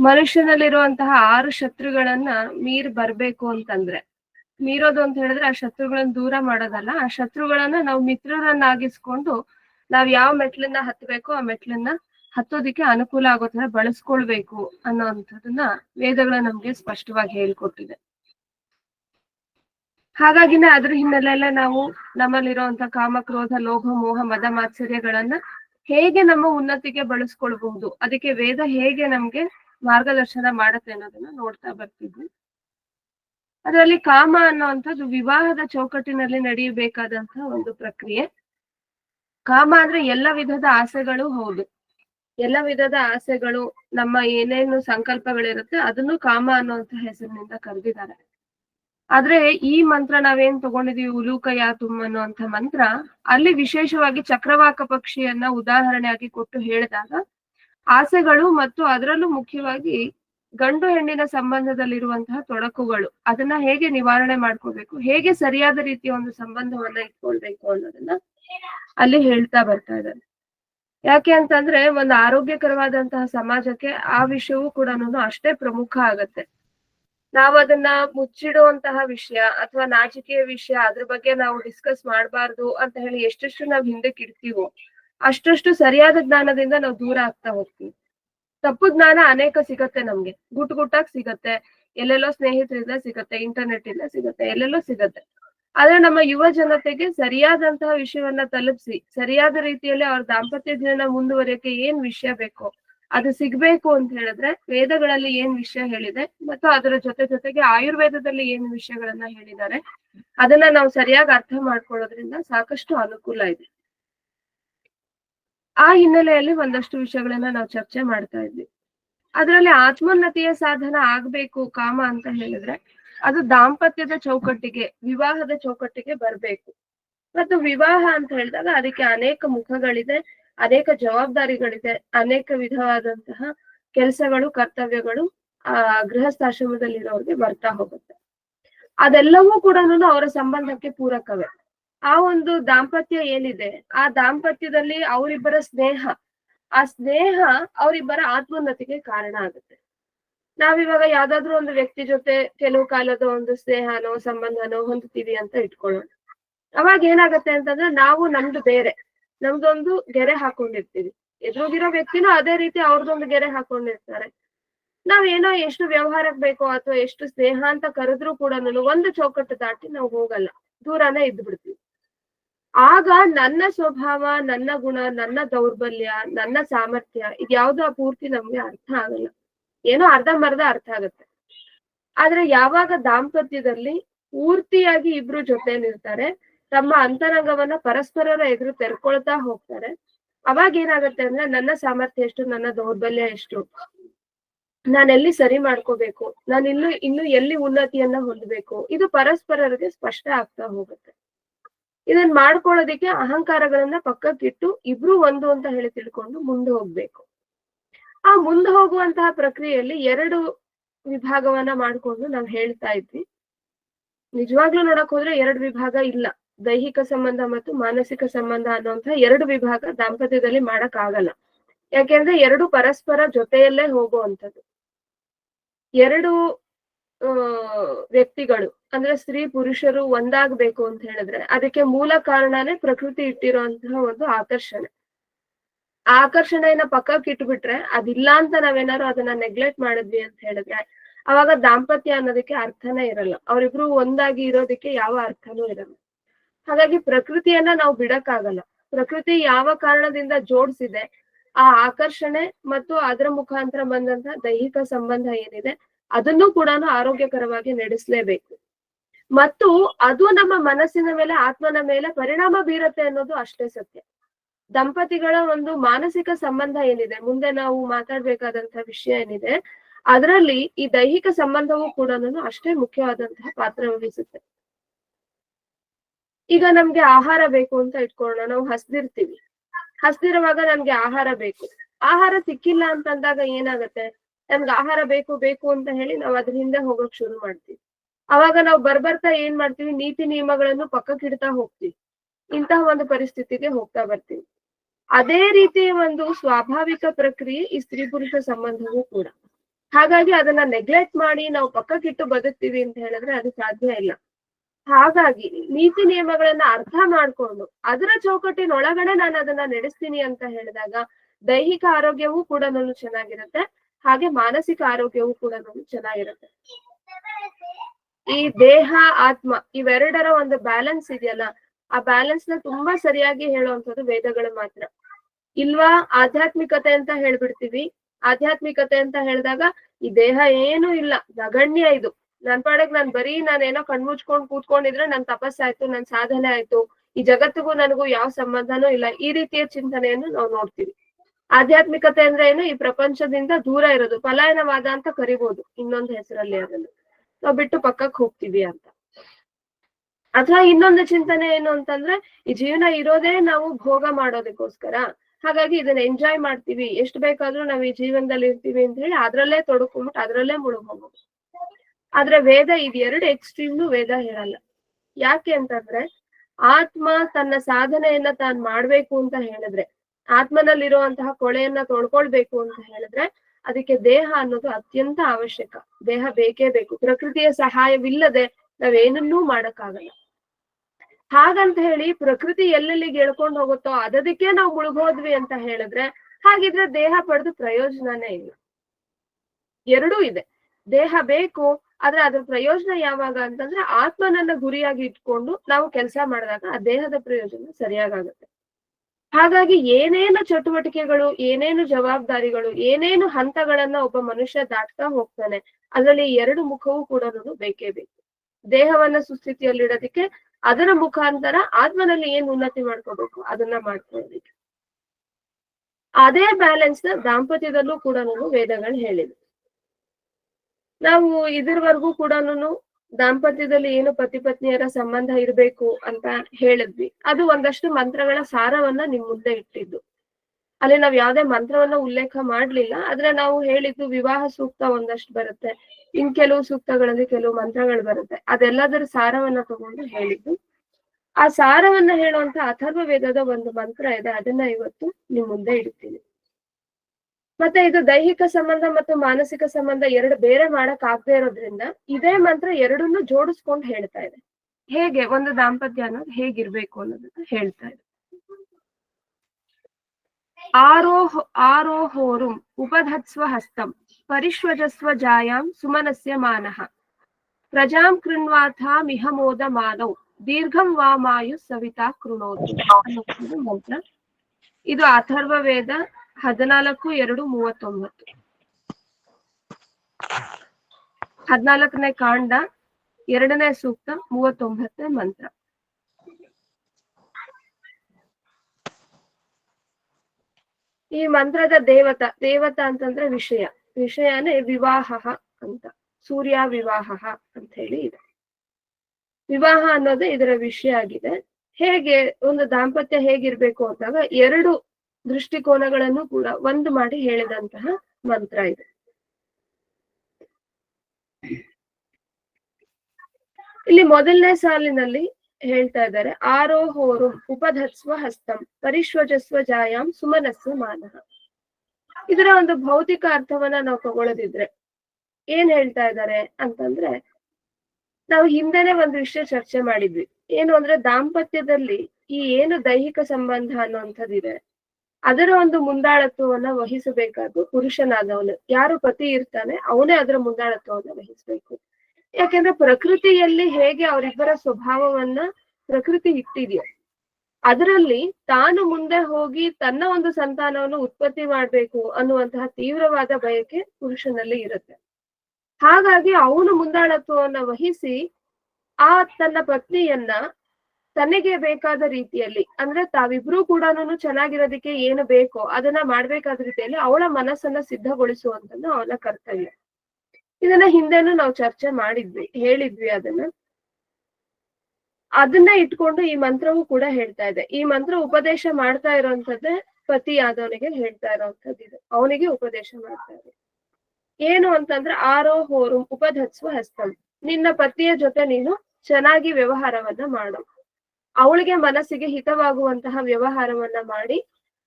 ಮನುಷ್ಯನಲ್ಲಿರುವಂತಹ ಆರು ಶತ್ರುಗಳನ್ನ ಮೀರ್ ಬರ್ಬೇಕು ಅಂತಂದ್ರೆ, ಮೀರೋದು ಅಂತ ಹೇಳಿದ್ರೆ ಆ ಶತ್ರುಗಳನ್ನ ದೂರ ಮಾಡೋದಲ್ಲ, ಆ ಶತ್ರುಗಳನ್ನ ನಾವು ಮಿತ್ರರನ್ನಾಗಿಸ್ಕೊಂಡು ನಾವ್ ಯಾವ ಮೆಟ್ಲನ್ನ ಹತ್ಬೇಕೋ, ಆ ಮೆಟ್ಲನ್ನ ಹತ್ತೋದಿಕ್ಕೆ ಅನುಕೂಲ ಆಗೋ ತರ ಬಳಸ್ಕೊಳ್ಬೇಕು ಅನ್ನೋಂಥದನ್ನ ವೇದಗಳು ನಮ್ಗೆ ಸ್ಪಷ್ಟವಾಗಿ ಹೇಳ್ಕೊಟ್ಟಿದೆ. ಹಾಗಾಗಿನ ಅದ್ರ ಹಿನ್ನೆಲೆಲ್ಲ ನಾವು ನಮ್ಮಲ್ಲಿರುವಂತ ಕಾಮ, ಕ್ರೋಧ, ಲೋಭ, ಮೋಹ, ಮದ, ಮಾತ್ಸರ್ಯಗಳನ್ನ ಹೇಗೆ ನಮ್ಮ ಉನ್ನತಿಗೆ ಬಳಸ್ಕೊಳ್ಬಹುದು, ಅದಕ್ಕೆ ವೇದ ಹೇಗೆ ನಮ್ಗೆ ಮಾರ್ಗದರ್ಶನ ಮಾಡುತ್ತೆ ಅನ್ನೋದನ್ನ ನೋಡ್ತಾ ಬರ್ತಿದ್ವಿ. ಅದರಲ್ಲಿ ಕಾಮ ಅನ್ನುವಂಥದ್ದು ವಿವಾಹದ ಚೌಕಟ್ಟಿನಲ್ಲಿ ನಡೆಯಬೇಕಾದಂತಹ ಒಂದು ಪ್ರಕ್ರಿಯೆ. ಕಾಮ ಅಂದ್ರೆ ಎಲ್ಲ ವಿಧದ ಆಸೆಗಳು ಹೌದು. ಎಲ್ಲ ವಿಧದ ಆಸೆಗಳು, ನಮ್ಮ ಏನೇನು ಸಂಕಲ್ಪಗಳಿರುತ್ತೆ ಅದನ್ನು ಕಾಮ ಅನ್ನುವಂತ ಹೆಸರಿನಿಂದ ಕರೆದಿದ್ದಾರೆ. ಆದ್ರೆ ಈ ಮಂತ್ರ ನಾವೇನ್ ತಗೊಂಡಿದೀವಿ ಉಲೂಕ ತುಮ್ ಅನ್ನುವಂತ ಮಂತ್ರ, ಅಲ್ಲಿ ವಿಶೇಷವಾಗಿ ಚಕ್ರವಾಕ ಪಕ್ಷಿಯನ್ನ ಉದಾಹರಣೆಯಾಗಿ ಕೊಟ್ಟು ಹೇಳಿದಾಗ ಆಸೆಗಳು ಮತ್ತು ಅದರಲ್ಲೂ ಮುಖ್ಯವಾಗಿ ಗಂಡು ಹೆಣ್ಣಿನ ಸಂಬಂಧದಲ್ಲಿರುವಂತಹ ತೊಡಕುಗಳು, ಅದನ್ನ ಹೇಗೆ ನಿವಾರಣೆ ಮಾಡ್ಕೋಬೇಕು, ಹೇಗೆ ಸರಿಯಾದ ರೀತಿಯ ಒಂದು ಸಂಬಂಧವನ್ನ ಇಟ್ಕೊಳ್ಬೇಕು ಅನ್ನೋದನ್ನ ಅಲ್ಲಿ ಹೇಳ್ತಾ ಬರ್ತಾ ಇದ್ದಾರೆ. ಯಾಕೆ ಅಂತಂದ್ರೆ ಒಂದು ಆರೋಗ್ಯಕರವಾದಂತಹ ಸಮಾಜಕ್ಕೆ ಆ ವಿಷಯವೂ ಕೂಡ ಅಷ್ಟೇ ಪ್ರಮುಖ ಆಗತ್ತೆ. ನಾವು ಅದನ್ನ ಮುಚ್ಚಿಡುವಂತಹ ವಿಷಯ ಅಥವಾ ನಾಚಿಕೆಯ ವಿಷಯ ಅದ್ರ ಬಗ್ಗೆ ನಾವು ಡಿಸ್ಕಸ್ ಮಾಡಬಾರ್ದು ಅಂತ ಹೇಳಿ ಎಷ್ಟೆಷ್ಟು ನಾವ್ ಹಿಂದಕ್ಕೆ ಇಡ್ತೀವೋ ಅಷ್ಟಷ್ಟು ಸರಿಯಾದ ಜ್ಞಾನದಿಂದ ನಾವು ದೂರ ಆಗ್ತಾ ಹೋಗ್ತೀವಿ. ತಪ್ಪು ಜ್ಞಾನ ಅನೇಕ ಸಿಗತ್ತೆ ನಮ್ಗೆ. ಗುಟ್ ಗುಟ್ಟಾಗಿ ಸಿಗತ್ತೆ. ಎಲ್ಲೆಲ್ಲೋ ಸ್ನೇಹಿತರಿಂದ ಸಿಗತ್ತೆ ಇಂಟರ್ನೆಟ್ ಇಂದ ಸಿಗತ್ತೆ, ಎಲ್ಲೆಲ್ಲೋ ಸಿಗತ್ತೆ. ಆದ್ರೆ ನಮ್ಮ ಯುವ ಜನತೆಗೆ ಸರಿಯಾದಂತಹ ವಿಷಯವನ್ನ ತಲುಪಿಸಿ, ಸರಿಯಾದ ರೀತಿಯಲ್ಲಿ ಅವ್ರ ದಾಂಪತ್ಯ ಜೀವನ ಮುಂದುವರಿಯಕ್ಕೆ ಏನ್ ವಿಷಯ ಬೇಕೋ ಅದು ಸಿಗ್ಬೇಕು ಅಂತ ಹೇಳಿದ್ರೆ ವೇದಗಳಲ್ಲಿ ಏನ್ ವಿಷಯ ಹೇಳಿದೆ ಮತ್ತು ಅದರ ಜೊತೆ ಜೊತೆಗೆ ಆಯುರ್ವೇದದಲ್ಲಿ ಏನ್ ವಿಷಯಗಳನ್ನ ಹೇಳಿದ್ದಾರೆ, ಅದನ್ನ ನಾವು ಸರಿಯಾಗಿ ಅರ್ಥ ಮಾಡ್ಕೊಳ್ಳೋದ್ರಿಂದ ಸಾಕಷ್ಟು ಅನುಕೂಲ ಇದೆ. ಆ ಹಿನ್ನೆಲೆಯಲ್ಲಿ ಒಂದಷ್ಟು ವಿಷಯಗಳನ್ನ ನಾವು ಚರ್ಚೆ ಮಾಡ್ತಾ ಇದ್ವಿ. ಅದರಲ್ಲಿ ಆತ್ಮೋನ್ನತಿಯ ಸಾಧನ ಆಗ್ಬೇಕು, ಕಾಮ ಅಂತ ಹೇಳಿದ್ರೆ ಅದು ದಾಂಪತ್ಯದ ಚೌಕಟ್ಟಿಗೆ, ವಿವಾಹದ ಚೌಕಟ್ಟಿಗೆ ಬರ್ಬೇಕು. ಮತ್ತು ವಿವಾಹ ಅಂತ ಹೇಳಿದಾಗ ಅದಕ್ಕೆ ಅನೇಕ ಮುಖಗಳಿದೆ, ಅನೇಕ ಜವಾಬ್ದಾರಿಗಳಿದೆ, ಅನೇಕ ವಿಧವಾದಂತಹ ಕೆಲಸಗಳು, ಕರ್ತವ್ಯಗಳು ಆ ಗೃಹಸ್ಥಾಶ್ರಮದಲ್ಲಿರೋರಿಗೆ ಬರ್ತಾ ಹೋಗುತ್ತೆ. ಅದೆಲ್ಲವೂ ಕೂಡ ಅವರ ಸಂಬಂಧಕ್ಕೆ ಪೂರಕವೇ. ಆ ಒಂದು ದಾಂಪತ್ಯ ಏನಿದೆ, ಆ ದಾಂಪತ್ಯದಲ್ಲಿ ಅವರಿಬ್ಬರ ಸ್ನೇಹ, ಆ ಸ್ನೇಹ ಅವರಿಬ್ಬರ ಆತ್ಮೋನ್ನತಿಗೆ ಕಾರಣ ಆಗುತ್ತೆ. ನಾವಿವಾಗ ಯಾವ್ದಾದ್ರು ಒಂದು ವ್ಯಕ್ತಿ ಜೊತೆ ಕೆಲವು ಕಾಲದ ಒಂದು ಸ್ನೇಹನೋ, ಸಂಬಂಧನೋ ಹೊಂದುತ್ತೀವಿ ಅಂತ ಇಟ್ಕೊಳ್ಳೋಣ. ಅವಾಗ ಏನಾಗತ್ತೆ ಅಂತಂದ್ರೆ ನಾವು ನಮ್ದು ಬೇರೆ, ನಮ್ದೊಂದು ಗೆರೆ ಹಾಕೊಂಡಿರ್ತೀವಿ. ಎದುರುಗಿರೋ ವ್ಯಕ್ತಿನೂ ಅದೇ ರೀತಿ ಅವ್ರದೊಂದು ಗೆರೆ ಹಾಕೊಂಡಿರ್ತಾರೆ. ನಾವೇನೋ ಎಷ್ಟು ವ್ಯವಹಾರಕ್ಕೆ ಬೇಕೋ ಅಥವಾ ಎಷ್ಟು ಸ್ನೇಹ ಅಂತ ಕರೆದ್ರೂ ಕೂಡ ಒಂದು ಚೌಕಟ್ಟು ದಾಟಿ ನಾವು ಹೋಗಲ್ಲ, ದೂರನೇ ಇದ್ದು ಬಿಡ್ತೀವಿ ಆಗ ನನ್ನ ಸ್ವಭಾವ, ನನ್ನ ಗುಣ, ನನ್ನ ದೌರ್ಬಲ್ಯ, ನನ್ನ ಸಾಮರ್ಥ್ಯ ಇದ್ಯಾವ್ದು ಆ ಪೂರ್ತಿ ನಮ್ಗೆ ಅರ್ಥ ಆಗಲ್ಲ. ಏನೋ ಅರ್ಧಂಬರ್ಧ ಅರ್ಥ ಆಗತ್ತೆ. ಆದ್ರೆ ಯಾವಾಗ ದಾಂಪತ್ಯದಲ್ಲಿ ಪೂರ್ತಿಯಾಗಿ ಇಬ್ರು ಜೊತೆಲಿರ್ತಾರೆ ತಮ್ಮ ಅಂತರಂಗವನ್ನ ಪರಸ್ಪರರ ಎದುರು ತೆರ್ಕೊಳ್ತಾ ಹೋಗ್ತಾರೆ, ಅವಾಗ ಏನಾಗತ್ತೆ ಅಂದ್ರೆ ನನ್ನ ಸಾಮರ್ಥ್ಯ ಎಷ್ಟು, ನನ್ನ ದೌರ್ಬಲ್ಯ ಎಷ್ಟು? ನಾನೆಲ್ಲಿ ಸರಿ ಮಾಡ್ಕೋಬೇಕು? ನಾನು ಇನ್ನು ಇನ್ನು ಎಲ್ಲಿ ಉನ್ನತಿಯನ್ನ ಹೊಂದಬೇಕು? ಇದು ಪರಸ್ಪರರಿಗೆ ಸ್ಪಷ್ಟ ಆಗ್ತಾ ಹೋಗುತ್ತೆ. ಇದನ್ನ ಮಾಡ್ಕೊಳ್ಳೋದಿಕ್ಕೆ ಅಹಂಕಾರಗಳನ್ನ ಪಕ್ಕಕ್ಕಿಟ್ಟು ಇಬ್ರು ಒಂದು ಅಂತ ಹೇಳಿ ತಿಳ್ಕೊಂಡು ಮುಂದೆ ಹೋಗ್ಬೇಕು. ಆ ಮುಂದೆ ಹೋಗುವಂತಹ ಪ್ರಕ್ರಿಯೆಯಲ್ಲಿ ಎರಡು ವಿಭಾಗವನ್ನ ಮಾಡ್ಕೊಂಡು ನಾವ್ ಹೇಳ್ತಾ ಇದ್ವಿ ನಿಜವಾಗ್ಲೂ ನೋಡಕ್ ಹೋದ್ರೆ ಎರಡು ವಿಭಾಗ ಇಲ್ಲ. ದೈಹಿಕ ಸಂಬಂಧ ಮತ್ತು ಮಾನಸಿಕ ಸಂಬಂಧ ಅನ್ನುವಂತಹ ಎರಡು ವಿಭಾಗ ದಾಂಪತ್ಯದಲ್ಲಿ ಮಾಡಕ್ ಆಗಲ್ಲ. ಯಾಕೆಂದ್ರೆ ಎರಡು ಪರಸ್ಪರ ಜೊತೆಯಲ್ಲೇ ಹೋಗುವಂಥದ್ದು. ಎರಡು ವ್ಯಕ್ತಿಗಳು, ಅಂದ್ರೆ ಸ್ತ್ರೀ ಪುರುಷರು ಒಂದಾಗ್ಬೇಕು ಅಂತ ಹೇಳಿದ್ರೆ ಅದಕ್ಕೆ ಮೂಲ ಕಾರಣನೇ ಪ್ರಕೃತಿ ಇಟ್ಟಿರುವಂತಹ ಒಂದು ಆಕರ್ಷಣೆ. ಆ ಆಕರ್ಷಣೆಯನ್ನ ಪಕ್ಕಕ್ಕೆ ಇಟ್ಬಿಟ್ರೆ ಅದಿಲ್ಲ ಅಂತ ನಾವೇನಾರು ಅದನ್ನ ನೆಗ್ಲೆಕ್ಟ್ ಮಾಡಿದ್ವಿ ಅಂತ ಹೇಳಿದ್ರೆ ಅವಾಗ ದಾಂಪತ್ಯ ಅನ್ನೋದಕ್ಕೆ ಅರ್ಥನೇ ಇರಲ್ಲ. ಅವರಿಬ್ರು ಒಂದಾಗಿ ಇರೋದಕ್ಕೆ ಯಾವ ಅರ್ಥನೂ ಇರಲ್ಲ. ಹಾಗಾಗಿ ಪ್ರಕೃತಿಯನ್ನ ನಾವು ಬಿಡಕ್ಕಾಗಲ್ಲ. ಪ್ರಕೃತಿ ಯಾವ ಕಾರಣದಿಂದ ಜೋಡಿಸಿದೆ, ಆ ಆಕರ್ಷಣೆ ಮತ್ತು ಅದರ ಮುಖಾಂತರ ಬಂದಂತಹ ದೈಹಿಕ ಸಂಬಂಧ ಏನಿದೆ ಅದನ್ನು ಕೂಡ ಆರೋಗ್ಯಕರವಾಗಿ ನಡೆಸಲೇಬೇಕು. ಮತ್ತು ಅದು ನಮ್ಮ ಮನಸ್ಸಿನ ಮೇಲೆ, ಆತ್ಮನ ಮೇಲೆ ಪರಿಣಾಮ ಬೀರುತ್ತೆ ಅನ್ನೋದು ಅಷ್ಟೇ ಸತ್ಯ. ದಂಪತಿಗಳ ಒಂದು ಮಾನಸಿಕ ಸಂಬಂಧ ಏನಿದೆ, ಮುಂದೆ ನಾವು ಮಾತಾಡ್ಬೇಕಾದಂತಹ ವಿಷಯ ಏನಿದೆ, ಅದರಲ್ಲಿ ಈ ದೈಹಿಕ ಸಂಬಂಧವೂ ಕೂಡ ಅಷ್ಟೇ ಮುಖ್ಯವಾದಂತಹ ಪಾತ್ರ ವಹಿಸುತ್ತೆ. ಈಗ ನಮ್ಗೆ ಆಹಾರ ಬೇಕು ಅಂತ ಇಟ್ಕೊಳ್ಳೋಣ, ನಾವು ಹಸ್ದಿರ್ತೀವಿ. ಹಸ್ದಿರುವಾಗ ನಮ್ಗೆ ಆಹಾರ ಬೇಕು. ಆಹಾರ ಸಿಕ್ಕಿಲ್ಲ ಅಂತಂದಾಗ ಏನಾಗತ್ತೆ? ನಮ್ಗೆ ಆಹಾರ ಬೇಕು ಬೇಕು ಅಂತ ಹೇಳಿ ನಾವ್ ಅದ್ರ ಹಿಂದೆ ಹೋಗಕ್ ಶುರು ಮಾಡ್ತೀವಿ. ಅವಾಗ ನಾವು ಬರ್ಬರ್ತಾ ಏನ್ ಮಾಡ್ತೀವಿ? ನೀತಿ ನಿಯಮಗಳನ್ನು ಪಕ್ಕಕ್ಕಿಡ್ತಾ ಹೋಗ್ತೀವಿ. ಇಂತಹ ಒಂದು ಪರಿಸ್ಥಿತಿಗೆ ಹೋಗ್ತಾ ಬರ್ತೀವಿ. ಅದೇ ರೀತಿ ಒಂದು ಸ್ವಾಭಾವಿಕ ಪ್ರಕ್ರಿಯೆ ಈ ಸ್ತ್ರೀ ಪುರುಷ ಸಂಬಂಧವೂ ಕೂಡ. ಹಾಗಾಗಿ ಅದನ್ನ ನೆಗ್ಲೆಕ್ಟ್ ಮಾಡಿ ನಾವು ಪಕ್ಕಕ್ಕಿಟ್ಟು ಬದುಕ್ತೀವಿ ಅಂತ ಹೇಳಿದ್ರೆ ಅದು ಸಾಧ್ಯ ಇಲ್ಲ. ಹಾಗಾಗಿ ನೀತಿ ನಿಯಮಗಳನ್ನ ಅರ್ಥ ಮಾಡ್ಕೊಂಡು ಅದರ ಚೌಕಟ್ಟಿನೊಳಗಡೆ ನಾನು ಅದನ್ನ ನಡೆಸ್ತೀನಿ ಅಂತ ಹೇಳಿದಾಗ ದೈಹಿಕ ಆರೋಗ್ಯವೂ ಕೂಡ ನಾನು ಚೆನ್ನಾಗಿರುತ್ತೆ. ಹಾಗೆ ಮಾನಸಿಕ ಆರೋಗ್ಯವೂ ಕೂಡ ನಮ್ಗೆ ಚೆನ್ನಾಗಿರುತ್ತೆ. ಈ ದೇಹ, ಆತ್ಮ ಇವೆರಡರ ಒಂದು ಬ್ಯಾಲೆನ್ಸ್ ಇದೆಯಲ್ಲ, ಆ ಬ್ಯಾಲೆನ್ಸ್ನ ತುಂಬಾ ಸರಿಯಾಗಿ ಹೇಳುವಂಥದ್ದು ವೇದಗಳು ಮಾತ್ರ. ಇಲ್ವಾ? ಆಧ್ಯಾತ್ಮಿಕತೆ ಅಂತ ಹೇಳ್ಬಿಡ್ತೀವಿ. ಆಧ್ಯಾತ್ಮಿಕತೆ ಅಂತ ಹೇಳಿದಾಗ ಈ ದೇಹ ಏನು ಇಲ್ಲ. ನಗಣ್ಯ ಇದು. ನನ್ ಪಾಡಕ್ ನಾನ್ ಬರೀ ನಾನೇನೋ ಕಣ್ಮುಚ್ಕೊಂಡ್ ಕೂತ್ಕೊಂಡಿದ್ರೆ ನನ್ ತಪಸ್ಸಾಯ್ತು ನನ್ ಸಾಧನೆ ಆಯ್ತು. ಈ ಜಗತ್ತಿಗೂ ನನಗೂ ಯಾವ ಸಂಬಂಧನೂ ಇಲ್ಲ. ಈ ರೀತಿಯ ಚಿಂತನೆಯನ್ನು ನಾವು ನೋಡ್ತೀವಿ. ಆಧ್ಯಾತ್ಮಿಕತೆ ಅಂದ್ರೆ ಏನು? ಈ ಪ್ರಪಂಚದಿಂದ ದೂರ ಇರೋದು, ಪಲಾಯನವಾದ ಅಂತ ಕರಿಬಹುದು ಇನ್ನೊಂದು ಹೆಸರಲ್ಲಿ ಅದನ್ನು. ನಾವು ಬಿಟ್ಟು ಪಕ್ಕಕ್ಕೆ ಹೋಗ್ತೀವಿ ಅಂತ. ಅಥವಾ ಇನ್ನೊಂದು ಚಿಂತನೆ ಏನು ಅಂತಂದ್ರೆ, ಈ ಜೀವನ ಇರೋದೇ ನಾವು ಭೋಗ ಮಾಡೋದಕ್ಕೋಸ್ಕರ. ಹಾಗಾಗಿ ಇದನ್ನ ಎಂಜಾಯ್ ಮಾಡ್ತೀವಿ. ಎಷ್ಟು ಬೇಕಾದ್ರೂ ನಾವು ಈ ಜೀವನದಲ್ಲಿ ಇರ್ತೀವಿ ಅಂತ ಹೇಳಿ ಅದ್ರಲ್ಲೇ ತೊಡಕೊಂಡ್ಬಿಟ್ಟು ಅದ್ರಲ್ಲೇ ಮುಳುಗ್ ಹೋಗೋದು ಆದ್ರೆ ವೇದ ಇದು ಎರಡು ಎಕ್ಸ್ಟ್ರೀಮ್ನು ವೇದ ಹೇಳಲ್ಲ. ಯಾಕೆ ಅಂತಂದ್ರೆ, ಆತ್ಮ ತನ್ನ ಸಾಧನೆಯನ್ನ ತಾನು ಮಾಡ್ಬೇಕು ಅಂತ ಹೇಳಿದ್ರೆ ಆತ್ಮನಲ್ಲಿರುವಂತಹ ಕೊಳೆಯನ್ನ ತೊಳ್ಕೊಳ್ಬೇಕು ಅಂತ ಹೇಳಿದ್ರೆ ಅದಕ್ಕೆ ದೇಹ ಅನ್ನೋದು ಅತ್ಯಂತ ಅವಶ್ಯಕ. ದೇಹ ಬೇಕೇ ಬೇಕು. ಪ್ರಕೃತಿಯ ಸಹಾಯವಿಲ್ಲದೆ ನಾವೇನನ್ನೂ ಮಾಡಕ್ಕಾಗಲ್ಲ. ಹಾಗಂತ ಹೇಳಿ ಪ್ರಕೃತಿ ಎಲ್ಲೆಲ್ಲಿಗೆ ಗೆಳ್ಕೊಂಡು ಹೋಗುತ್ತೋ ಅದಕ್ಕೆ ನಾವು ಮುಳುಗೋದ್ವಿ ಅಂತ ಹೇಳಿದ್ರೆ ಹಾಗಿದ್ರೆ ದೇಹ ಪಡೆದು ಪ್ರಯೋಜನನೇ ಇಲ್ಲ. ಎರಡೂ ಇದೆ. ದೇಹ ಬೇಕು, ಆದ್ರೆ ಅದ್ರ ಪ್ರಯೋಜನ ಯಾವಾಗ ಅಂತಂದ್ರೆ ಆತ್ಮನನ್ನ ಗುರಿಯಾಗಿ ಇಟ್ಕೊಂಡು ನಾವು ಕೆಲಸ ಮಾಡಿದಾಗ ಆ ದೇಹದ ಪ್ರಯೋಜನ ಸರಿಯಾಗುತ್ತೆ ಹಾಗಾಗಿ ಏನೇನು ಚಟುವಟಿಕೆಗಳು, ಏನೇನು ಜವಾಬ್ದಾರಿಗಳು, ಏನೇನು ಹಂತಗಳನ್ನ ಒಬ್ಬ ಮನುಷ್ಯ ದಾಟ್ತಾ ಹೋಗ್ತಾನೆ, ಅದರಲ್ಲಿ ಎರಡು ಮುಖವೂ ಕೂಡ ಬೇಕೇ ಬೇಕು. ದೇಹವನ್ನ ಸುಸ್ಥಿತಿಯಲ್ಲಿಡೋದಕ್ಕೆ ಅದರ ಮುಖಾಂತರ ಆತ್ಮನಲ್ಲಿ ಏನ್ ಉನ್ನತಿ ಮಾಡ್ಕೋಬೇಕು ಅದನ್ನ ಮಾಡ್ಕೊಳ್ಬೇಕು ಅದೇ ಬ್ಯಾಲೆನ್ಸ್ ದಾಂಪತ್ಯದಲ್ಲೂ ಕೂಡ ವೇದಗಳು ಹೇಳಿದೆ ನಾವು ಇದರವರೆಗೂ ಕೂಡ ದಾಂಪತ್ಯದಲ್ಲಿ ಏನು ಪತಿ ಪತ್ನಿಯರ ಸಂಬಂಧ ಇರಬೇಕು ಅಂತ ಹೇಳಿದ್ವಿ. ಅದು ಒಂದಷ್ಟು ಮಂತ್ರಗಳ ಸಾರವನ್ನ ನಿಮ್ ಮುಂದೆ ಇಟ್ಟಿದ್ದು. ಅಲ್ಲಿ ನಾವ್ ಯಾವ್ದೇ ಮಂತ್ರವನ್ನ ಉಲ್ಲೇಖ ಮಾಡ್ಲಿಲ್ಲ, ಆದ್ರೆ ನಾವು ಹೇಳಿದ್ದು ವಿವಾಹ ಸೂಕ್ತ ಒಂದಷ್ಟು ಬರುತ್ತೆ. ಇನ್ ಕೆಲವು ಸೂಕ್ತಗಳಲ್ಲಿ ಕೆಲವು ಮಂತ್ರಗಳು ಬರುತ್ತೆ. ಅದೆಲ್ಲದರ ಸಾರವನ್ನ ತಗೊಂಡು ಹೇಳಿದ್ದು. ಆ ಸಾರವನ್ನ ಹೇಳುವಂತ ಅಥರ್ವ ವೇದದ ಒಂದು ಮಂತ್ರ ಇದೆ, ಅದನ್ನ ಇವತ್ತು ನಿಮ್ ಮುಂದೆ ಇಡ್ತೀನಿ. ಮತ್ತೆ ಇದು ದೈಹಿಕ ಸಂಬಂಧ ಮತ್ತು ಮಾನಸಿಕ ಸಂಬಂಧ ಎರಡು ಬೇರೆ ಮಾಡಕ್ ಆಗದೆ ಇರೋದ್ರಿಂದ ಇದೇ ಮಂತ್ರ ಎರಡನ್ನೂ ಜೋಡಿಸ್ಕೊಂಡು ಹೇಳ್ತಾ ಇದೆ. ಹೇಗೆ ಒಂದು ದಾಂಪತ್ಯ ಅನ್ನೋದು ಹೇಗಿರ್ಬೇಕು ಅನ್ನೋದನ್ನ ಹೇಳ್ತಾ ಇದೆ. ಆರೋಹ, ಆರೋಹೋರುಂ ಉಪಧತ್ಸ್ವ ಹಸ್ತಂ ಪರಿಶ್ವಜಸ್ವ ಜಾಯಾಂ ಸುಮನಸ್ಯ ಮಾನಃ. ಪ್ರಜಾಂ ಕೃಣ್ವಾಥ ಮಿಹಮೋದ ಮಾನೌ ದೀರ್ಘಂ ವಾ ಮಾಯು ಸವಿತಾ ಕೃಣೋದು ಮಂತ್ರ. ಇದು ಅಥರ್ವ ವೇದ ಹದಿನಾಲ್ಕು ಎರಡು ಮೂವತ್ತೊಂಬತ್ತು. ಹದಿನಾಲ್ಕನೇ ಕಾಂಡ, ಎರಡನೇ ಸೂಕ್ತ ಮೂವತ್ತೊಂಬತ್ತನೇ ಮಂತ್ರ. ಈ ಮಂತ್ರದ ದೇವತ ದೇವತ ಅಂತಂದ್ರೆ ವಿಷಯ. ವಿಷಯನೇ ವಿವಾಹ ಅಂತ ಸೂರ್ಯ ವಿವಾಹ ಅಂತ ಹೇಳಿ ಇದೆ. ವಿವಾಹ ಅನ್ನೋದು ಇದರ ವಿಷಯ ಆಗಿದೆ. ಹೇಗೆ, ಒಂದು ದಾಂಪತ್ಯ ಹೇಗಿರ್ಬೇಕು ಅಂದಾಗ ಎರಡು ದೃಷ್ಟಿಕೋನಗಳನ್ನು ಕೂಡ ಒಂದು ಮಾಡಿ ಹೇಳಿದಂತಹ ಮಂತ್ರ ಇದೆ. ಇಲ್ಲಿ ಮೊದಲನೇ ಸಾಲಿನಲ್ಲಿ ಹೇಳ್ತಾ ಇದ್ದಾರೆ ಆರೋಹೋರು ಉಪಧತ್ಸ್ವ ಹಸ್ತಂ ಪರಿಶ್ವಜಸ್ವ ಜಾಯಾಂ ಸುಮನಸ್ವ ಮಾನಃ. ಇದರ ಒಂದು ಭೌತಿಕ ಅರ್ಥವನ್ನ ನಾವು ತಗೊಳ್ಳೋದಿದ್ರೆ ಏನ್ ಹೇಳ್ತಾ ಇದ್ದಾರೆ ಅಂತಂದ್ರೆ, ನಾವು ಹಿಂದೆನೆ ಒಂದು ವಿಷಯ ಚರ್ಚೆ ಮಾಡಿದ್ವಿ. ಏನು ಅಂದ್ರೆ ದಾಂಪತ್ಯದಲ್ಲಿ ಈ ಏನು ದೈಹಿಕ ಸಂಬಂಧ ಅನ್ನುವಂಥದ್ದಿದೆ ಅದರ ಒಂದು ಮುಂದಾಳತ್ವವನ್ನ ವಹಿಸಬೇಕಾದ್ದು ಪುರುಷನಾದವನು. ಯಾರು ಪತಿ ಇರ್ತಾನೆ, ಅವನೇ ಅದರ ಮುಂದಾಳತ್ವವನ್ನ ವಹಿಸ್ಬೇಕು. ಯಾಕೆಂದ್ರೆ ಪ್ರಕೃತಿಯಲ್ಲಿ ಹೇಗೆ ಅವರಿಬ್ಬರ ಸ್ವಭಾವವನ್ನ ಪ್ರಕೃತಿ ಇಟ್ಟಿದೆಯೋ, ಅದರಲ್ಲಿ ತಾನು ಮುಂದೆ ಹೋಗಿ ತನ್ನ ಒಂದು ಸಂತಾನವನ್ನು ಉತ್ಪತ್ತಿ ಮಾಡ್ಬೇಕು ಅನ್ನುವಂತಹ ತೀವ್ರವಾದ ಬಯಕೆ ಪುರುಷನಲ್ಲಿ ಇರುತ್ತೆ. ಹಾಗಾಗಿ ಅವನು ಮುಂದಾಳತ್ವವನ್ನ ವಹಿಸಿ ಆ ತನ್ನ ಪತ್ನಿಯನ್ನ ತನಗೆ ಬೇಕಾದ ರೀತಿಯಲ್ಲಿ, ಅಂದ್ರೆ ತಾವಿಬ್ರು ಕೂಡ ಚೆನ್ನಾಗಿರೋದಕ್ಕೆ ಏನು ಬೇಕೋ ಅದನ್ನ ಮಾಡ್ಬೇಕಾದ ರೀತಿಯಲ್ಲಿ ಅವಳ ಮನಸ್ಸನ್ನ ಸಿದ್ಧಗೊಳಿಸುವಂತದ್ದು ಅವನ ಕರ್ತವ್ಯ. ಇದನ್ನ ಹಿಂದೆನೂ ನಾವು ಚರ್ಚೆ ಮಾಡಿದ್ವಿ, ಹೇಳಿದ್ವಿ ಅದನ್ನ. ಅದನ್ನ ಇಟ್ಕೊಂಡು ಈ ಮಂತ್ರವೂ ಕೂಡ ಹೇಳ್ತಾ ಇದೆ. ಈ ಮಂತ್ರ ಉಪದೇಶ ಮಾಡ್ತಾ ಇರೋಂಥದ್ದೇ ಪತಿ ಆದವನಿಗೆ ಹೇಳ್ತಾ ಇರೋಂಥದ್ದು ಇದು. ಅವನಿಗೆ ಉಪದೇಶ ಮಾಡ್ತಾ ಇದೆ. ಏನು ಅಂತಂದ್ರೆ ಆರೋ ಹೋರು ಉಪಧತ್ಸುವ ಹಸ್ತಂ. ನಿನ್ನ ಪತಿಯ ಜೊತೆ ನೀನು ಚೆನ್ನಾಗಿ ವ್ಯವಹಾರವನ್ನ ಮಾಡು. ಅವಳಿಗೆ ಮನಸ್ಸಿಗೆ ಹಿತವಾಗುವಂತಹ ವ್ಯವಹಾರವನ್ನ ಮಾಡಿ,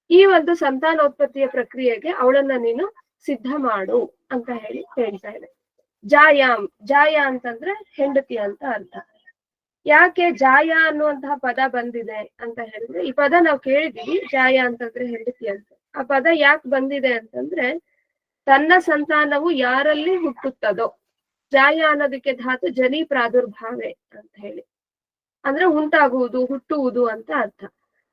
ಈ ಒಂದು ಸಂತಾನೋತ್ಪತ್ತಿಯ ಪ್ರಕ್ರಿಯೆಗೆ ಅವಳನ್ನ ನೀನು ಸಿದ್ಧ ಮಾಡು ಅಂತ ಹೇಳಿ ಹೇಳ್ತಾ ಇದೆ ಜಾಯಾಮ್ ಜಾಯ ಅಂತಂದ್ರೆ ಹೆಂಡತಿ ಅಂತ ಅರ್ಥ. ಯಾಕೆ ಜಾಯ ಅನ್ನುವಂತಹ ಪದ ಬಂದಿದೆ ಅಂತ ಹೇಳಿದ್ರೆ, ಈ ಪದ ನಾವು ಕೇಳಿದೀವಿ, ಜಾಯ ಅಂತಂದ್ರೆ ಹೆಂಡತಿ ಅಂತ. ಆ ಪದ ಯಾಕೆ ಬಂದಿದೆ ಅಂತಂದ್ರೆ, ತನ್ನ ಸಂತಾನವು ಯಾರಲ್ಲಿ ಹುಟ್ಟುತ್ತದೋ, ಜಾಯ ಅನ್ನೋದಕ್ಕೆ ಧಾತು ಜನಿ ಪ್ರಾದುರ್ಭಾವೆ ಅಂತ ಹೇಳಿ. ಅಂದ್ರೆ ಉಂಟಾಗುವುದು, ಹುಟ್ಟುವುದು ಅಂತ ಅರ್ಥ.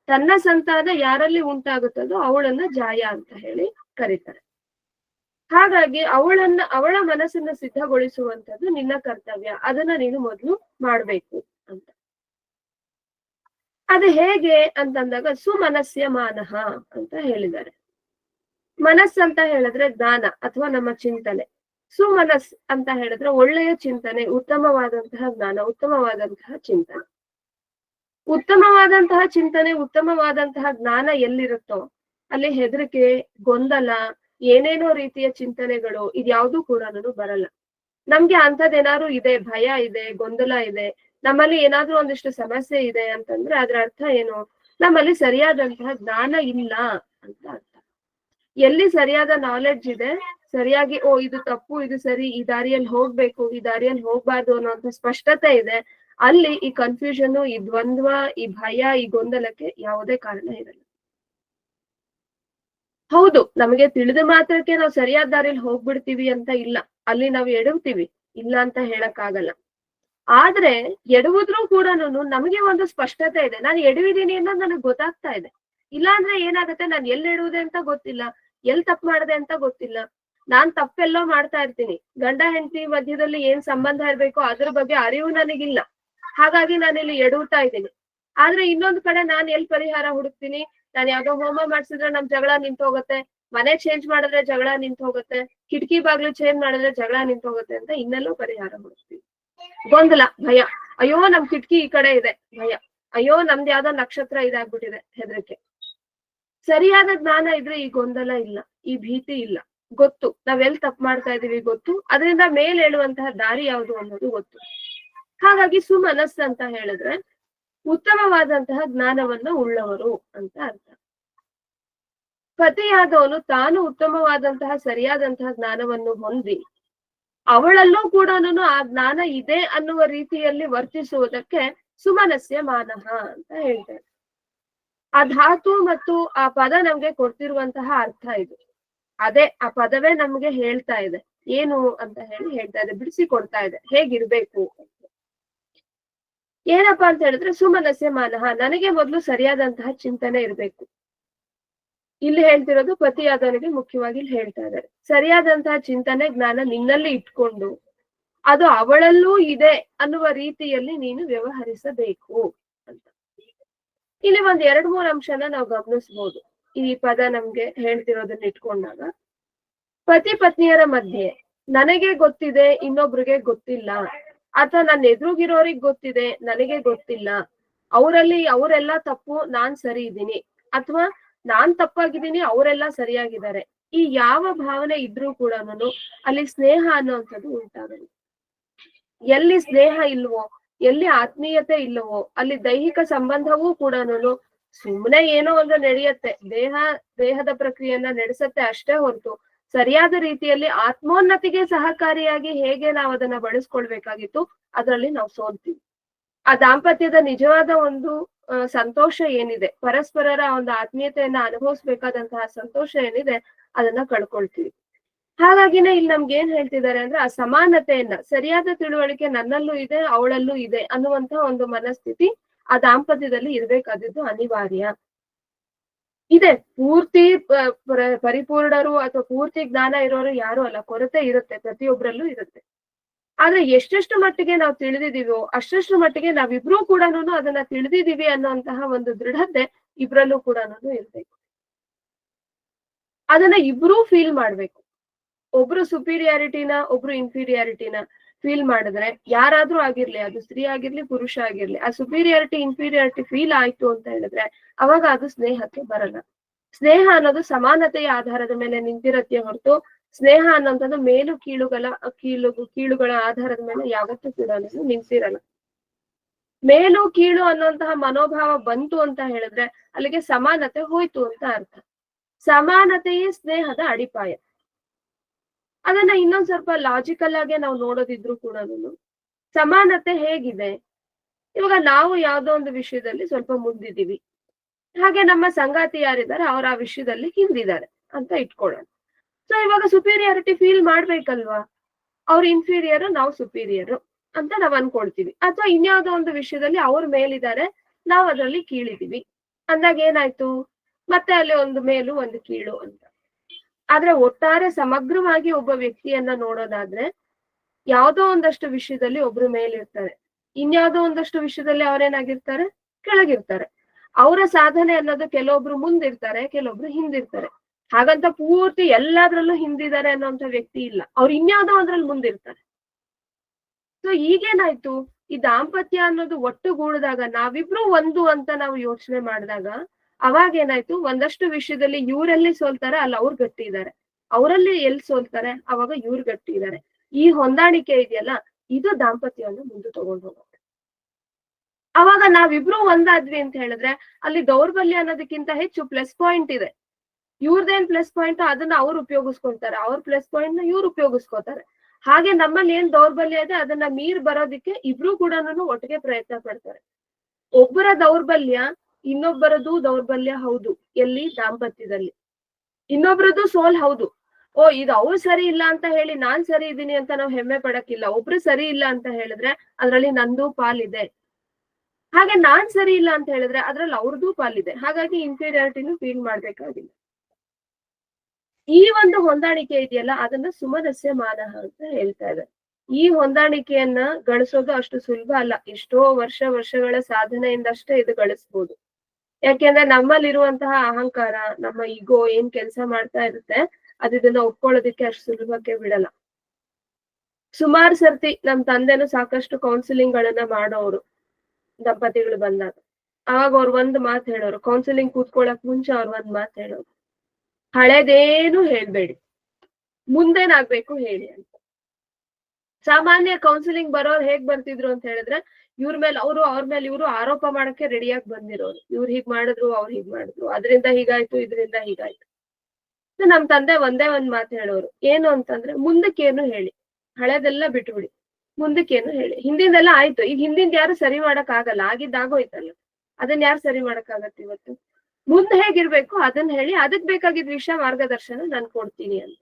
ತನ್ನ ಸಂತಾನ ಯಾರಲ್ಲಿ ಉಂಟಾಗುತ್ತದೋ ಅವಳನ್ನ ಜಾಯ ಅಂತ ಹೇಳಿ ಕರೀತಾರೆ. ಹಾಗಾಗಿ ಅವಳನ್ನ, ಅವಳ ಮನಸ್ಸನ್ನ ಸಿದ್ಧಗೊಳಿಸುವಂತದ್ದು ನಿನ್ನ ಕರ್ತವ್ಯ. ಅದನ್ನ ನೀನು ಮೊದಲು ಮಾಡ್ಬೇಕು ಅಂತ. ಅದು ಹೇಗೆ ಅಂತಂದಾಗ ಸುಮನಸ್ಯ ಮಾನಹ ಅಂತ ಹೇಳಿದ್ದಾರೆ. ಮನಸ್ಸು ಅಂತ ಹೇಳಿದ್ರೆ ಜ್ಞಾನ ಅಥವಾ ನಮ್ಮ ಚಿಂತನೆ. ಸುಮನಸ್ ಅಂತ ಹೇಳಿದ್ರೆ ಒಳ್ಳೆಯ ಚಿಂತನೆ, ಉತ್ತಮವಾದಂತಹ ಜ್ಞಾನ, ಉತ್ತಮವಾದಂತಹ ಚಿಂತನೆ. ಉತ್ತಮವಾದಂತಹ ಚಿಂತನೆ, ಉತ್ತಮವಾದಂತಹ ಜ್ಞಾನ ಎಲ್ಲಿರುತ್ತೋ, ಅಲ್ಲಿ ಹೆದರಿಕೆ, ಗೊಂದಲ, ಏನೇನೋ ರೀತಿಯ ಚಿಂತನೆಗಳು ಇದ್ಯಾವುದೂ ಕೂಡ ಬರಲ್ಲ. ನಮ್ಗೆ ಅಂಥದ್ದೇನಾದ್ರು ಇದೆ, ಭಯ ಇದೆ, ಗೊಂದಲ ಇದೆ, ನಮ್ಮಲ್ಲಿ ಏನಾದ್ರೂ ಒಂದಿಷ್ಟು ಸಮಸ್ಯೆ ಇದೆ ಅಂತಂದ್ರೆ ಅದ್ರ ಅರ್ಥ ಏನು? ನಮ್ಮಲ್ಲಿ ಸರಿಯಾದಂತಹ ಜ್ಞಾನ ಇಲ್ಲ ಅಂತ ಅರ್ಥ. ಎಲ್ಲಿ ಸರಿಯಾದ ನಾಲೆಡ್ಜ್ ಇದೆ, ಸರಿಯಾಗಿ, ಓ, ಇದು ತಪ್ಪು, ಇದು ಸರಿ, ಈ ದಾರಿಯಲ್ಲಿ ಹೋಗ್ಬೇಕು, ಈ ದಾರಿಯಲ್ಲಿ ಹೋಗ್ಬಾರ್ದು ಅನ್ನೋಂಥ ಸ್ಪಷ್ಟತೆ ಇದೆ ಅಲ್ಲಿ ಈ ಕನ್ಫ್ಯೂಷನ್ ಈ ದ್ವಂದ್ವ, ಈ ಭಯ, ಈ ಗೊಂದಲಕ್ಕೆ ಯಾವುದೇ ಕಾರಣ ಇರಲ್ಲ. ಹೌದು, ನಮಗೆ ತಿಳಿದ ಮಾತ್ರಕ್ಕೆ ನಾವು ಸರಿಯಾದ ದಾರಿಯಲ್ಲಿ ಹೋಗ್ಬಿಡ್ತೀವಿ ಅಂತ ಇಲ್ಲ. ಅಲ್ಲಿ ನಾವು ಎಡವ್ತೀವಿ, ಇಲ್ಲ ಅಂತ ಹೇಳಕ್ ಆಗಲ್ಲ ಆದ್ರೆ ಎಡವುದ್ರೂ ಕೂಡ ನಮಗೆ ಒಂದು ಸ್ಪಷ್ಟತೆ ಇದೆ. ನಾನು ಎಡವಿದೀನಿ ಅನ್ನೋದು ನನಗೆ ಗೊತ್ತಾಗ್ತಾ ಇದೆ. ಇಲ್ಲ ಅಂದ್ರೆ ಏನಾಗುತ್ತೆ? ನಾನು ಎಲ್ಲಿ ಎಡುವುದೆ ಅಂತ ಗೊತ್ತಿಲ್ಲ. ಎಲ್ ತಪ್ಪು ಮಾಡದೆ ಅಂತ ಗೊತ್ತಿಲ್ಲ. ನಾನ್ ತಪ್ಪೆಲ್ಲೋ ಮಾಡ್ತಾ ಇರ್ತೀನಿ. ಗಂಡ, ಹೆಂಡತಿ ಮಧ್ಯದಲ್ಲಿ ಏನ್ ಸಂಬಂಧ ಇರ್ಬೇಕು ಅದ್ರ ಬಗ್ಗೆ ಅರಿವು ನನಗಿಲ್ಲ. ಹಾಗಾಗಿ ನಾನಿಲ್ಲಿ ಎಡುತ್ತಾ ಇದ್ದೀನಿ. ಆದ್ರೆ ಇನ್ನೊಂದ್ ಕಡೆ ನಾನ್ ಎಲ್ ಪರಿಹಾರ ಹುಡುಕ್ತೀನಿ? ನಾನ್ ಯಾವ್ದೋ ಹೋಮ ಮಾಡ್ಸಿದ್ರೆ ನಮ್ ಜಗಳ ನಿಂತು ಹೋಗುತ್ತೆ ಮನೆ ಚೇಂಜ್ ಮಾಡಿದ್ರೆ ಜಗಳ ನಿಂತು ಹೋಗುತ್ತೆ ಕಿಟಕಿ ಬಾಗ್ಲು ಚೇಂಜ್ ಮಾಡಿದ್ರೆ ಜಗಳ ನಿಂತು ಹೋಗುತ್ತೆ ಅಂತ ಇನ್ನೆಲ್ಲೋ ಪರಿಹಾರ ಹುಡುಕ್ತೀನಿ. ಗೊಂದಲ, ಭಯ. ಅಯ್ಯೋ, ನಮ್ ಕಿಟಕಿ ಈ ಕಡೆ ಇದೆ. ಭಯ. ಅಯ್ಯೋ, ನಮ್ದು ಯಾವ್ದೋ ನಕ್ಷತ್ರ ಇದಾಗ್ಬಿಟ್ಟಿದೆ ಹೆದರಿಕೆ. ಸರಿಯಾದ ಜ್ಞಾನ ಇದ್ರೆ ಈ ಗೊಂದಲ ಇಲ್ಲ, ಈ ಭೀತಿ ಇಲ್ಲ. ಗೊತ್ತು. ನಾವೆಲ್ ತಪ್ಪು ಮಾಡ್ತಾ ಇದೀವಿ ಗೊತ್ತು. ಅದರಿಂದ ಮೇಲ್ ಹೇಳುವಂತಹ ದಾರಿ ಯಾವುದು ಅನ್ನೋದು ಗೊತ್ತು. ಹಾಗಾಗಿ ಸುಮನಸ್ ಅಂತ ಹೇಳಿದ್ರೆ ಉತ್ತಮವಾದಂತಹ ಜ್ಞಾನವನ್ನ ಉಳ್ಳವರು ಅಂತ ಅರ್ಥ. ಪತಿಯಾದವನು ತಾನು ಉತ್ತಮವಾದಂತಹ ಸರಿಯಾದಂತಹ ಜ್ಞಾನವನ್ನು ಹೊಂದಿ ಅವಳಲ್ಲೂ ಕೂಡ ಆ ಜ್ಞಾನ ಇದೆ ಅನ್ನುವ ರೀತಿಯಲ್ಲಿ ವರ್ತಿಸುವುದಕ್ಕೆ ಸುಮನಸ್ಯ ಮಾನಹ ಅಂತ ಹೇಳ್ತಾರೆ. ಆ ಧಾತು ಮತ್ತು ಆ ಪದ ನಮ್ಗೆ ಕೊಡ್ತಿರುವಂತಹ ಅರ್ಥ ಇದು. ಅದೇ ಆ ಪದವೇ ನಮ್ಗೆ ಹೇಳ್ತಾ ಇದೆ. ಏನು ಅಂತ ಹೇಳಿ ಹೇಳ್ತಾ ಇದೆ. ಬಿಡಿಸಿ ಕೊಡ್ತಾ ಇದೆ. ಹೇಗಿರ್ಬೇಕು ಏನಪ್ಪಾ ಅಂತ ಹೇಳಿದ್ರೆ, ಸುಮನಸ್ಯ ಮಾನಹ. ನನಗೆ ಮೊದಲು ಸರಿಯಾದಂತಹ ಚಿಂತನೆ ಇರಬೇಕು. ಇಲ್ಲಿ ಹೇಳ್ತಿರೋದು ಪತಿಯಾದವನಿಗೆ ಮುಖ್ಯವಾಗಿ ಇಲ್ಲಿ ಹೇಳ್ತಾ ಇದ್ದಾರೆ. ಸರಿಯಾದಂತಹ ಚಿಂತನೆ, ಜ್ಞಾನ ನಿನ್ನಲ್ಲಿ ಇಟ್ಕೊಂಡು ಅದು ಅವಳಲ್ಲೂ ಇದೆ ಅನ್ನುವ ರೀತಿಯಲ್ಲಿ ನೀನು ವ್ಯವಹರಿಸಬೇಕು ಅಂತ. ಇಲ್ಲಿ ಒಂದ್ ಎರಡ್ ಮೂರ್ ಅಂಶನ ನಾವು ಗಮನಿಸ್ಬೋದು. ಈ ಪದ ನಮ್ಗೆ ಹೇಳ್ತಿರೋದನ್ನ ಇಟ್ಕೊಂಡಾಗ. ಪತಿ ಪತ್ನಿಯರ ಮಧ್ಯೆ ನನಗೆ ಗೊತ್ತಿದೆ, ಇನ್ನೊಬ್ರಿಗೆ ಗೊತ್ತಿಲ್ಲ. ಅಥವಾ ನನ್ನ ಎದುರುಗಿರೋರಿಗೆ ಗೊತ್ತಿದೆ, ನನಗೆ ಗೊತ್ತಿಲ್ಲ. ಅವರಲ್ಲಿ ಅವರೆಲ್ಲ ತಪ್ಪು, ನಾನ್ ಸರಿ ಇದ್ದೀನಿ. ಅಥವಾ ನಾನ್ ತಪ್ಪಾಗಿದ್ದೀನಿ, ಅವರೆಲ್ಲ ಸರಿಯಾಗಿದ್ದಾರೆ. ಈ ಯಾವ ಭಾವನೆ ಇದ್ರೂ ಕೂಡ ಅಲ್ಲಿ ಸ್ನೇಹ ಅನ್ನುವಂಥದ್ದು ಉಂಟಾಗಲ್ಲ ಎಲ್ಲಿ ಸ್ನೇಹ ಇಲ್ವೋ, ಎಲ್ಲಿ ಆತ್ಮೀಯತೆ ಇಲ್ಲವೋ ಅಲ್ಲಿ ದೈಹಿಕ ಸಂಬಂಧವೂ ಕೂಡ ಸುಮ್ಮನೆ ಏನೋ ಒಂದು ನಡೆಯುತ್ತೆ. ದೇಹ, ದೇಹದ ಪ್ರಕ್ರಿಯೆಯನ್ನ ನಡೆಸತ್ತೆ ಅಷ್ಟೇ ಹೊರತು ಸರಿಯಾದ ರೀತಿಯಲ್ಲಿ ಆತ್ಮೋನ್ನತಿಗೆ ಸಹಕಾರಿಯಾಗಿ ಹೇಗೆ ನಾವು ಅದನ್ನ ಬಳಸ್ಕೊಳ್ಬೇಕಾಗಿತ್ತು, ಅದರಲ್ಲಿ ನಾವು ಸೋಲ್ತೀವಿ. ಆ ದಾಂಪತ್ಯದ ನಿಜವಾದ ಒಂದು ಸಂತೋಷ ಏನಿದೆ, ಪರಸ್ಪರರ ಒಂದು ಆತ್ಮೀಯತೆಯನ್ನ ಅನುಭವಿಸ್ಬೇಕಾದಂತಹ ಸಂತೋಷ ಏನಿದೆ, ಅದನ್ನ ಕಳ್ಕೊಳ್ತೀವಿ. ಹಾಗಾಗಿನೇ ಇಲ್ಲಿ ನಮ್ಗೆ ಏನ್ ಹೇಳ್ತಿದ್ದಾರೆ ಅಂದ್ರೆ, ಆ ಸಮಾನತೆಯನ್ನ, ಸರಿಯಾದ ತಿಳುವಳಿಕೆ ನನ್ನಲ್ಲೂ ಇದೆ, ಅವಳಲ್ಲೂ ಇದೆ ಅನ್ನುವಂತ ಒಂದು ಮನಸ್ಥಿತಿ ಆ ದಾಂಪತ್ಯದಲ್ಲಿ ಇರ್ಬೇಕಾದದ್ದು ಅನಿವಾರ್ಯ. ಇದೆ. ಪೂರ್ತಿ ಪರಿಪೂರ್ಣರು ಅಥವಾ ಪೂರ್ತಿ ಜ್ಞಾನ ಇರೋರು ಯಾರು ಅಲ್ಲ. ಕೊರತೆ ಇರುತ್ತೆ ಪ್ರತಿಯೊಬ್ಬರಲ್ಲೂ ಇರುತ್ತೆ. ಆದ್ರೆ ಎಷ್ಟೆಷ್ಟು ಮಟ್ಟಿಗೆ ನಾವು ತಿಳಿದಿದೀವೋ ಅಷ್ಟೆಷ್ಟು ಮಟ್ಟಿಗೆ ನಾವಿಬ್ರು ಕೂಡ ಅದನ್ನ ತಿಳಿದಿದೀವಿ ಅನ್ನೋಂತಹ ಒಂದು ದೃಢತೆ ಇಬ್ರಲ್ಲೂ ಕೂಡ ಇರ್ಬೇಕು. ಅದನ್ನ ಇಬ್ರೂ ಫೀಲ್ ಮಾಡ್ಬೇಕು. ಒಬ್ರು ಸುಪೀರಿಯಾರಿಟಿನ ಒಬ್ರು ಇನ್ಫೀರಿಯಾರಿಟಿನ ಫೀಲ್ ಮಾಡಿದ್ರೆ, ಯಾರಾದ್ರೂ ಆಗಿರ್ಲಿ, ಅದು ಸ್ತ್ರೀ ಆಗಿರ್ಲಿ, ಪುರುಷ ಆಗಿರ್ಲಿ, ಆ ಸುಪೀರಿಯಾರಿಟಿ ಇನ್ಫೀರಿಯಾರಿಟಿ ಫೀಲ್ ಆಯ್ತು ಅಂತ ಹೇಳಿದ್ರೆ, ಅವಾಗ ಅದು ಸ್ನೇಹಕ್ಕೆ ಬರಲ್ಲ. ಸ್ನೇಹ ಅನ್ನೋದು ಸಮಾನತೆಯ ಆಧಾರದ ಮೇಲೆ ನಿಂತಿರತ್ತೆ ಹೊರತು, ಸ್ನೇಹ ಅನ್ನೋಂಥದ್ದು ಮೇಲು ಕೀಳುಗಳ, ಕೀಳು, ಕೀಳುಗಳ ಆಧಾರದ ಮೇಲೆ ಯಾವತ್ತೂ ಕೂಡ ನಿಂತಿರಲ್ಲ. ಮೇಲು, ಕೀಳು ಅನ್ನುವಂತಹ ಮನೋಭಾವ ಬಂತು ಅಂತ ಹೇಳಿದ್ರೆ, ಅಲ್ಲಿಗೆ ಸಮಾನತೆ ಹೋಯ್ತು ಅಂತ ಅರ್ಥ. ಸಮಾನತೆಯೇ ಸ್ನೇಹದ ಅಡಿಪಾಯ. ಅದನ್ನ ಇನ್ನೊಂದ್ ಸ್ವಲ್ಪ ಲಾಜಿಕಲ್ ಆಗಿ ನಾವು ನೋಡೋದಿದ್ರು ಕೂಡ ಸಮಾನತೆ ಹೇಗಿದೆ? ಇವಾಗ ನಾವು ಯಾವ್ದೋ ಒಂದು ವಿಷಯದಲ್ಲಿ ಸ್ವಲ್ಪ ಮುಂದಿದ್ದೀವಿ. ಹಾಗೆ ನಮ್ಮ ಸಂಗಾತಿ ಯಾರಿದ್ದಾರೆ ಅವ್ರ ಆ ವಿಷಯದಲ್ಲಿ ಹಿಂದಿದ್ದಾರೆ ಅಂತ ಇಟ್ಕೊಳ್ಳೋಣ. ಸೊ ಇವಾಗ ಸುಪೀರಿಯಾರಿಟಿ ಫೀಲ್ ಮಾಡ್ಬೇಕಲ್ವಾ? ಅವ್ರ ಇನ್ಫೀರಿಯರ್ ನಾವು ಸುಪೀರಿಯರ್ ಅಂತ ನಾವ್ ಅನ್ಕೊಳ್ತೀವಿ. ಅಥವಾ ಇನ್ಯಾವುದೋ ಒಂದು ವಿಷಯದಲ್ಲಿ ಅವ್ರ ಮೇಲಿದ್ದಾರೆ, ನಾವ್ ಅದ್ರಲ್ಲಿ ಕೀಳಿದೀವಿ ಅಂದಾಗ ಏನಾಯ್ತು? ಮತ್ತೆ ಅಲ್ಲಿ ಒಂದು ಮೇಲು, ಒಂದು ಕೀಳು ಅಂತ. ಆದ್ರೆ ಒಟ್ಟಾರೆ ಸಮಗ್ರವಾಗಿ ಒಬ್ಬ ವ್ಯಕ್ತಿಯನ್ನ ನೋಡೋದಾದ್ರೆ ಯಾವ್ದೋ ಒಂದಷ್ಟು ವಿಷಯದಲ್ಲಿ ಒಬ್ರು ಮೇಲಿರ್ತಾರೆ. ಇನ್ಯಾವುದೋ ಒಂದಷ್ಟು ವಿಷಯದಲ್ಲಿ ಅವ್ರೇನಾಗಿರ್ತಾರೆ? ಕೆಳಗಿರ್ತಾರೆ. ಅವರ ಸಾಧನೆ ಅನ್ನೋದು ಕೆಲವೊಬ್ರು ಮುಂದಿರ್ತಾರೆ, ಕೆಲವೊಬ್ರು ಹಿಂದಿರ್ತಾರೆ. ಹಾಗಂತ ಪೂರ್ತಿ ಎಲ್ಲಾದ್ರಲ್ಲೂ ಹಿಂದಿದ್ದಾರೆ ಅನ್ನೋಂಥ ವ್ಯಕ್ತಿ ಇಲ್ಲ. ಅವ್ರು ಇನ್ಯಾವುದೋ ಅದ್ರಲ್ಲಿ ಮುಂದಿರ್ತಾರೆ. ಸೊ ಈಗೇನಾಯ್ತು? ಈ ದಾಂಪತ್ಯ ಅನ್ನೋದು ಒಟ್ಟುಗೂಡಿದಾಗ ನಾವಿಬ್ರು ಒಂದು ಅಂತ ನಾವು ಯೋಚನೆ ಮಾಡಿದಾಗ ಅವಾಗ ಏನಾಯ್ತು? ಒಂದಷ್ಟು ವಿಷಯದಲ್ಲಿ ಇವರಲ್ಲಿ ಸೋಲ್ತಾರೆ, ಅಲ್ಲಿ ಅವ್ರು ಗಟ್ಟಿ ಇದ್ದಾರೆ ಅವರಲ್ಲಿ ಎಲ್ಲಿ ಸೋಲ್ತಾರೆ? ಅವಾಗ ಇವ್ರು ಗಟ್ಟಿ ಇದ್ದಾರೆ ಈ ಹೊಂದಾಣಿಕೆ ಇದೆಯಲ್ಲ, ಇದು ದಾಂಪತ್ಯವನ್ನು ಮುಂದೆ ತಗೊಂಡು ಹೋಗುತ್ತೆ ಅವಾಗ ನಾವಿಬ್ರು ಒಂದಾದ್ವಿ ಅಂತ ಹೇಳಿದ್ರೆ, ಅಲ್ಲಿ ದೌರ್ಬಲ್ಯ ಅನ್ನೋದಕ್ಕಿಂತ ಹೆಚ್ಚು ಪ್ಲಸ್ ಪಾಯಿಂಟ್ ಇದೆ. ಇವ್ರದೇನ್ ಪ್ಲಸ್ ಪಾಯಿಂಟ್ ಅದನ್ನ ಅವ್ರು ಉಪಯೋಗಿಸ್ಕೊಳ್ತಾರೆ. ಅವ್ರ ಪ್ಲಸ್ ಪಾಯಿಂಟ್ನ ಇವ್ರು ಉಪಯೋಗಿಸ್ಕೋತಾರೆ. ಹಾಗೆ ನಮ್ಮಲ್ಲಿ ಏನ್ ದೌರ್ಬಲ್ಯ ಇದೆ, ಅದನ್ನ ಮೀರ್ ಬರೋದಿಕ್ಕೆ ಇಬ್ರು ಕೂಡ ಒಟ್ಟಿಗೆ ಪ್ರಯತ್ನ ಪಡ್ತಾರೆ. ಒಬ್ಬರ ದೌರ್ಬಲ್ಯ ಇನ್ನೊಬ್ಬರದು ದೌರ್ಬಲ್ಯ ಹೌದು, ಎಲ್ಲಿ? ದಾಂಪತ್ಯದಲ್ಲಿ. ಇನ್ನೊಬ್ರದ್ದು ಸೋಲ್ ಹೌದು. ಓ, ಇದು ಅವ್ರು ಸರಿ ಇಲ್ಲ ಅಂತ ಹೇಳಿ ನಾನ್ ಸರಿ ಇದ್ದೀನಿ ಅಂತ ನಾವು ಹೆಮ್ಮೆ ಪಡಕ್ಕಿಲ್ಲ. ಒಬ್ರು ಸರಿ ಇಲ್ಲ ಅಂತ ಹೇಳಿದ್ರೆ ಅದ್ರಲ್ಲಿ ನಂದು ಪಾಲಿದೆ. ಹಾಗೆ ನಾನ್ ಸರಿ ಇಲ್ಲ ಅಂತ ಹೇಳಿದ್ರೆ ಅದ್ರಲ್ಲಿ ಅವ್ರದ್ದು ಪಾಲಿದೆ. ಹಾಗಾಗಿ ಇನ್ಫೀರಿಯಾರಿಟಿನೂ ಫೀಲ್ ಮಾಡ್ಬೇಕಾಗಿಲ್ಲ. ಈ ಒಂದು ಹೊಂದಾಣಿಕೆ ಇದೆಯಲ್ಲ, ಅದನ್ನ ಸುಮನಸ್ಯ ಮಾನಹ ಅಂತ ಹೇಳ್ತಾ ಇದೆ ಈ ಹೊಂದಾಣಿಕೆಯನ್ನ ಗಳಿಸೋದು ಅಷ್ಟು ಸುಲಭ ಅಲ್ಲ. ಎಷ್ಟೋ ವರ್ಷ ವರ್ಷಗಳ ಸಾಧನೆಯಿಂದಷ್ಟೇ ಇದು ಗಳಿಸ್ಬೋದು. ಯಾಕೆಂದ್ರೆ ನಮ್ಮಲ್ಲಿರುವಂತಹ ಅಹಂಕಾರ, ನಮ್ಮ ಈಗೋ ಏನ್ ಕೆಲಸ ಮಾಡ್ತಾ ಇರುತ್ತೆ, ಅದು ಇದನ್ನ ಒಪ್ಕೊಳ್ಳೋದಿಕ್ಕೆ ಅಷ್ಟು ಸುಲಭಕ್ಕೆ ಬಿಡಲ್ಲ. ಸುಮಾರು ಸರ್ತಿ ನಮ್ ತಂದೆನು ಸಾಕಷ್ಟು ಕೌನ್ಸಿಲಿಂಗ್ ಗಳನ್ನ ಮಾಡೋರು ದಂಪತಿಗಳು ಬಂದಾಗ. ಅವಾಗ ಅವ್ರು ಒಂದ್ ಮಾತು ಹೇಳೋರು ಕೌನ್ಸಿಲಿಂಗ್ ಕೂತ್ಕೊಳ್ಳಕ್ ಮುಂಚೆ ಅವ್ರು ಒಂದ್ ಮಾತು ಹೇಳೋರು. ಹಳೇದೇನು ಹೇಳ್ಬೇಡಿ. ಮುಂದೇನಾಗ್ಬೇಕು ಹೇಳಿ ಅಂತ. ಸಾಮಾನ್ಯ ಕೌನ್ಸಿಲಿಂಗ್ ಬರೋರು ಹೇಗ್ ಬರ್ತಿದ್ರು ಅಂತ ಹೇಳಿದ್ರೆ, ಇವ್ರ ಮೇಲೆ ಅವರು, ಅವ್ರ ಮೇಲೆ ಇವರು ಆರೋಪ ಮಾಡಕ್ಕೆ ರೆಡಿಯಾಗಿ ಬಂದಿರೋರು. ಇವ್ರು ಹೀಗ್ ಮಾಡಿದ್ರು, ಅವ್ರು ಹೀಗ್ ಮಾಡಿದ್ರು. ಅದರಿಂದ ಹೀಗಾಯ್ತು, ಇದರಿಂದ ಹೀಗಾಯ್ತು. ನಮ್ ತಂದೆ ಒಂದೇ ಒಂದ್ ಮಾತು ಹೇಳೋರು. ಏನು ಅಂತಂದ್ರೆ, ಮುಂದಕ್ಕೇನು ಹೇಳಿ. ಹಳೆದೆಲ್ಲ ಬಿಟ್ಬಿಡಿ. ಮುಂದಕ್ಕೇನು ಹೇಳಿ. ಹಿಂದಿಂದೆಲ್ಲ ಆಯ್ತು. ಈಗ ಹಿಂದಿಂದ ಯಾರು ಸರಿ ಮಾಡಕ್ ಆಗಲ್ಲ. ಆಗಿದ್ದಾಗೋಯ್ತಲ್ಲ ಅದನ್ನ ಯಾರು ಸರಿ ಮಾಡಕ್ ಇವತ್ತು? ಮುಂದೆ ಹೇಗಿರ್ಬೇಕು ಅದನ್ನ ಹೇಳಿ, ಅದಕ್ ಬೇಕಾಗಿದ್ ವಿಷಯ ಮಾರ್ಗದರ್ಶನ ನಾನ್ ಕೊಡ್ತೀನಿ ಅಂತ.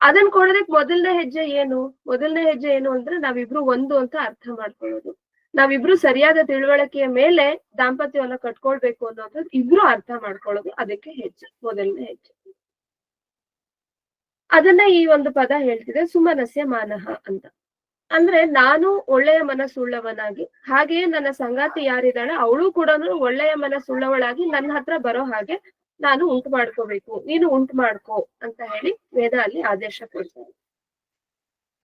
ಅದನ್ನ ಕೊಡೋದಕ್ ಮೊದಲನೇ ಹೆಜ್ಜೆ ಏನು? ಮೊದಲನೇ ಹೆಜ್ಜೆ ಏನು ಅಂದ್ರೆ ನಾವಿಬ್ರು ಒಂದು ಅಂತ ಅರ್ಥ ಮಾಡ್ಕೊಳ್ಳೋದು. ನಾವಿಬ್ರು ಸರಿಯಾದ ತಿಳುವಳಿಕೆಯ ಮೇಲೆ ದಾಂಪತ್ಯವನ್ನ ಕಟ್ಕೊಳ್ಬೇಕು ಅನ್ನೋದು ಇಬ್ರು ಅರ್ಥ ಮಾಡ್ಕೊಳ್ಳೋದು ಅದಕ್ಕೆ ಹೆಜ್ಜೆ, ಮೊದಲನೇ ಹೆಜ್ಜೆ. ಅದನ್ನ ಈ ಒಂದು ಪದ ಹೇಳ್ತಿದೆ, ಸುಮನಸ್ಯ ಮಾನಹ ಅಂತ. ಅಂದ್ರೆ ನಾನು ಒಳ್ಳೆಯ ಮನಸ್ಸುಳ್ಳವನಾಗಿ, ಹಾಗೆಯೇ ನನ್ನ ಸಂಗಾತಿ ಯಾರಿದ್ದಾಳೆ, ಅವಳು ಕೂಡ ಒಳ್ಳೆಯ ಮನಸ್ಸುಳ್ಳವಳಾಗಿ ನನ್ನ ಹತ್ರ ಬರೋ ಹಾಗೆ ನಾನು ಉಂಟು ಮಾಡ್ಕೋಬೇಕು ನೀನು ಉಂಟು ಮಾಡ್ಕೋ ಅಂತ ಹೇಳಿ ವೇದ ಅಲ್ಲಿ ಆದೇಶ ಕೊಡ್ತಾರೆ.